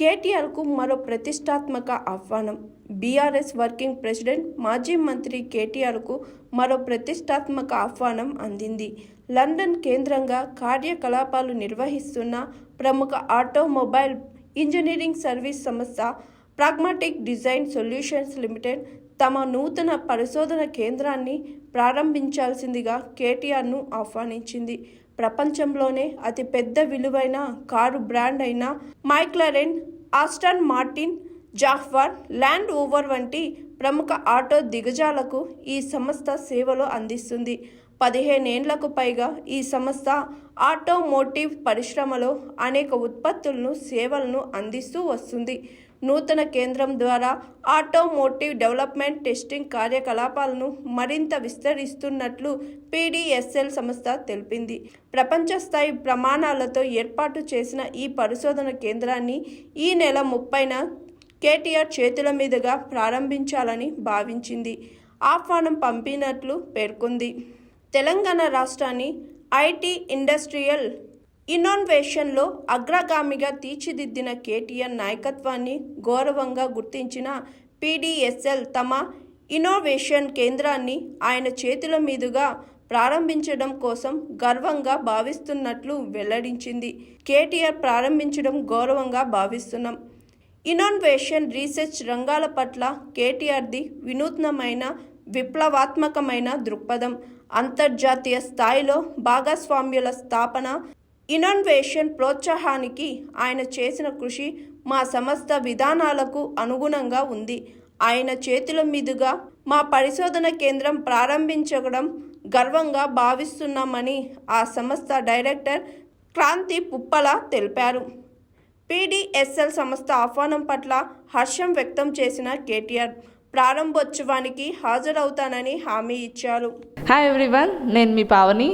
కేటీఆర్కు మరో ప్రతిష్టాత్మక ఆహ్వానం. బీఆర్ఎస్ వర్కింగ్ ప్రెసిడెంట్ మాజీ మంత్రి కేటీఆర్కు మరో ప్రతిష్టాత్మక ఆహ్వానం అందింది. లండన్ కేంద్రంగా కార్యకలాపాలు నిర్వహిస్తున్న ప్రముఖ ఆటోమొబైల్ ఇంజనీరింగ్ సర్వీస్ సంస్థ ప్రాగ్మాటిక్ డిజైన్ సొల్యూషన్స్ లిమిటెడ్ తమ నూతన పరిశోధన కేంద్రాన్ని ప్రారంభించాల్సిందిగా కేటీఆర్ను ఆహ్వానించింది. ప్రపంచంలోనే అతిపెద్ద విలువైన కారు బ్రాండ్ అయిన McLaren Aston Martin Jaguar Land Rover వంటి ప్రముఖ ఆటో దిగజాలకు ఈ సంస్థ సేవలు అందిస్తుంది. పదిహేనేండ్లకు పైగా ఈ సంస్థ ఆటోమోటివ్ పరిశ్రమలో అనేక ఉత్పత్తులను సేవలను అందిస్తూ వస్తుంది. నూతన కేంద్రం ద్వారా ఆటోమోటివ్ డెవలప్మెంట్ టెస్టింగ్ కార్యకలాపాలను మరింత విస్తరిస్తున్నట్లు పీడీఎస్ఎల్ సంస్థ తెలిపింది. ప్రపంచ స్థాయి ప్రమాణాలతో ఏర్పాటు చేసిన ఈ పరిశోధన కేంద్రాన్ని ఈ నెల ముప్పైన కేటీఆర్ చేతుల మీదుగా ప్రారంభించాలని భావించింది. ఆహ్వానం పంపినట్లు పేర్కొంది. తెలంగాణ రాష్ట్రాన్ని ఐటీ ఇండస్ట్రియల్ ఇన్నోన్వేషన్లో అగ్రగామిగా తీర్చిదిద్దిన కేటీఆర్ నాయకత్వాన్ని గౌరవంగా గుర్తించిన పీడీఎస్ఎల్ తమ ఇన్నోవేషన్ కేంద్రాన్ని ఆయన చేతుల మీదుగా ప్రారంభించడం కోసం గర్వంగా భావిస్తున్నట్లు వెల్లడించింది. కేటీఆర్ ప్రారంభించడం గౌరవంగా భావిస్తున్నాం. ఇన్నోన్వేషన్ రీసెర్చ్ రంగాల పట్ల కేటీఆర్ది వినూత్నమైన విప్లవాత్మకమైన దృక్పథం. అంతర్జాతీయ స్థాయిలో భాగస్వామ్యుల స్థాపన ఇన్నోవేషన్ ప్రోత్సాహానికి ఆయన చేసిన కృషి మా సమస్త విధానాలకు అనుగుణంగా ఉంది. ఆయన చేతుల మీదుగా మా పరిశోధన కేంద్రం ప్రారంభించడం గర్వంగా భావిస్తున్నామని ఆ సంస్థ డైరెక్టర్ క్రాంతి పుప్పల తెలిపారు. పీడీఎస్ఎల్ సంస్థ ఆహ్వానం పట్ల హర్షం వ్యక్తం చేసిన కేటీఆర్ ప్రారంభోత్సవానికి హాజరవుతానని హామీ ఇచ్చారు. హాయ్ ఎవ్రీవన్ నేను మీ Pavani.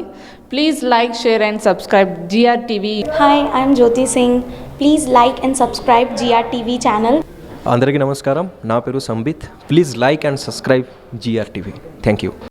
Please like share and subscribe GR TV Hi, I'm Jyoti Singh. Please like and subscribe GRTV channel. అందరికీ నమస్కారం. నా పేరు Sambit. Please like and subscribe GR TV thank you